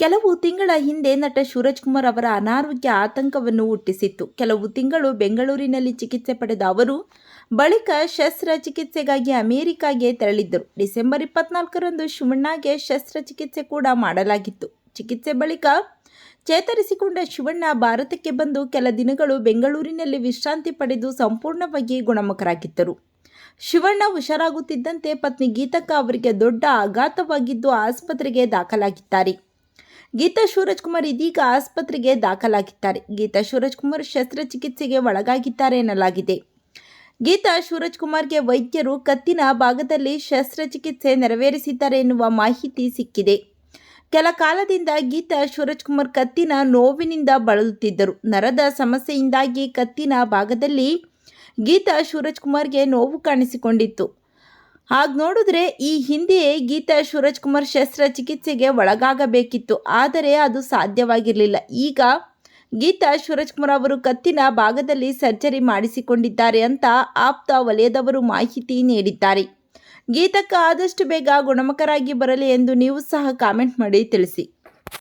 ಕೆಲವು ತಿಂಗಳ ಹಿಂದೆ ನಟ ಸೂರಜ್ ಕುಮಾರ್ ಅವರ ಅನಾರೋಗ್ಯ ಆತಂಕವನ್ನು ಹುಟ್ಟಿಸಿತ್ತು. ಕೆಲವು ತಿಂಗಳು ಬೆಂಗಳೂರಿನಲ್ಲಿ ಚಿಕಿತ್ಸೆ ಪಡೆದ ಅವರು ಬಳಿಕ ಶಸ್ತ್ರಚಿಕಿತ್ಸೆಗಾಗಿ ಅಮೆರಿಕಾಗೆ ತೆರಳಿದ್ದರು. ಡಿಸೆಂಬರ್ ಇಪ್ಪತ್ನಾಲ್ಕರಂದು ಶಿವಣ್ಣಗೆ ಶಸ್ತ್ರಚಿಕಿತ್ಸೆ ಕೂಡ ಮಾಡಲಾಗಿತ್ತು. ಚಿಕಿತ್ಸೆ ಬಳಿಕ ಚೇತರಿಸಿಕೊಂಡ ಶಿವಣ್ಣ ಭಾರತಕ್ಕೆ ಬಂದು ಕೆಲ ದಿನಗಳು ಬೆಂಗಳೂರಿನಲ್ಲಿ ವಿಶ್ರಾಂತಿ ಪಡೆದು ಸಂಪೂರ್ಣವಾಗಿ ಗುಣಮುಖರಾಗಿದ್ದರು. ಶಿವಣ್ಣ ಹುಷಾರಾಗುತ್ತಿದ್ದಂತೆ ಪತ್ನಿ ಗೀತಕ್ಕ ಅವರಿಗೆ ದೊಡ್ಡ ಆಘಾತವಾಗಿದ್ದು ಆಸ್ಪತ್ರೆಗೆ ದಾಖಲಾಗಿದ್ದಾರೆ. ಗೀತಾ ಶಿವರಾಜ್ ಕುಮಾರ್ ಇದೀಗ ಆಸ್ಪತ್ರೆಗೆ ದಾಖಲಾಗಿದ್ದಾರೆ. ಗೀತಾ ಶಿವರಾಜ್ ಕುಮಾರ್ ಶಸ್ತ್ರಚಿಕಿತ್ಸೆಗೆ ಒಳಗಾಗಿದ್ದಾರೆ ಎನ್ನಲಾಗಿದೆ. ಗೀತಾ ಶಿವರಾಜ್ ಕುಮಾರ್ಗೆ ವೈದ್ಯರು ಕತ್ತಿನ ಭಾಗದಲ್ಲಿ ಶಸ್ತ್ರಚಿಕಿತ್ಸೆ ನೆರವೇರಿಸಿದ್ದಾರೆ ಎನ್ನುವ ಮಾಹಿತಿ ಸಿಕ್ಕಿದೆ. ಕೆಲ ಕಾಲದಿಂದ ಗೀತಾ ಶಿವರಾಜ್ ಕುಮಾರ್ ಕತ್ತಿನ ನೋವಿನಿಂದ ಬಳಲುತ್ತಿದ್ದರು. ನರದ ಸಮಸ್ಯೆಯಿಂದಾಗಿ ಕತ್ತಿನ ಭಾಗದಲ್ಲಿ ಗೀತಾ ಶಿವರಾಜ್ ಕುಮಾರ್ಗೆ ನೋವು ಕಾಣಿಸಿಕೊಂಡಿತ್ತು. ಹಾಗೆ ನೋಡಿದ್ರೆ ಈ ಹಿಂದೆಯೇ ಗೀತಾ ಸೂರಜ್ ಕುಮಾರ್ ಶಸ್ತ್ರಚಿಕಿತ್ಸೆಗೆ ಒಳಗಾಗಬೇಕಿತ್ತು. ಆದರೆ ಅದು ಸಾಧ್ಯವಾಗಿರಲಿಲ್ಲ. ಈಗ ಗೀತಾ ಸೂರಜ್ಕುಮಾರ್ ಕುಮಾರ್ ಅವರು ಕತ್ತಿನ ಭಾಗದಲ್ಲಿ ಸರ್ಜರಿ ಮಾಡಿಸಿಕೊಂಡಿದ್ದಾರೆ ಅಂತ ಆಪ್ತ ವಲಯದವರು ಮಾಹಿತಿ ನೀಡಿದ್ದಾರೆ. ಗೀತಕ್ಕ ಆದಷ್ಟು ಬೇಗ ಗುಣಮುಖರಾಗಿ ಬರಲಿ ಎಂದು ನೀವು ಸಹ ಕಾಮೆಂಟ್ ಮಾಡಿ ತಿಳಿಸಿ.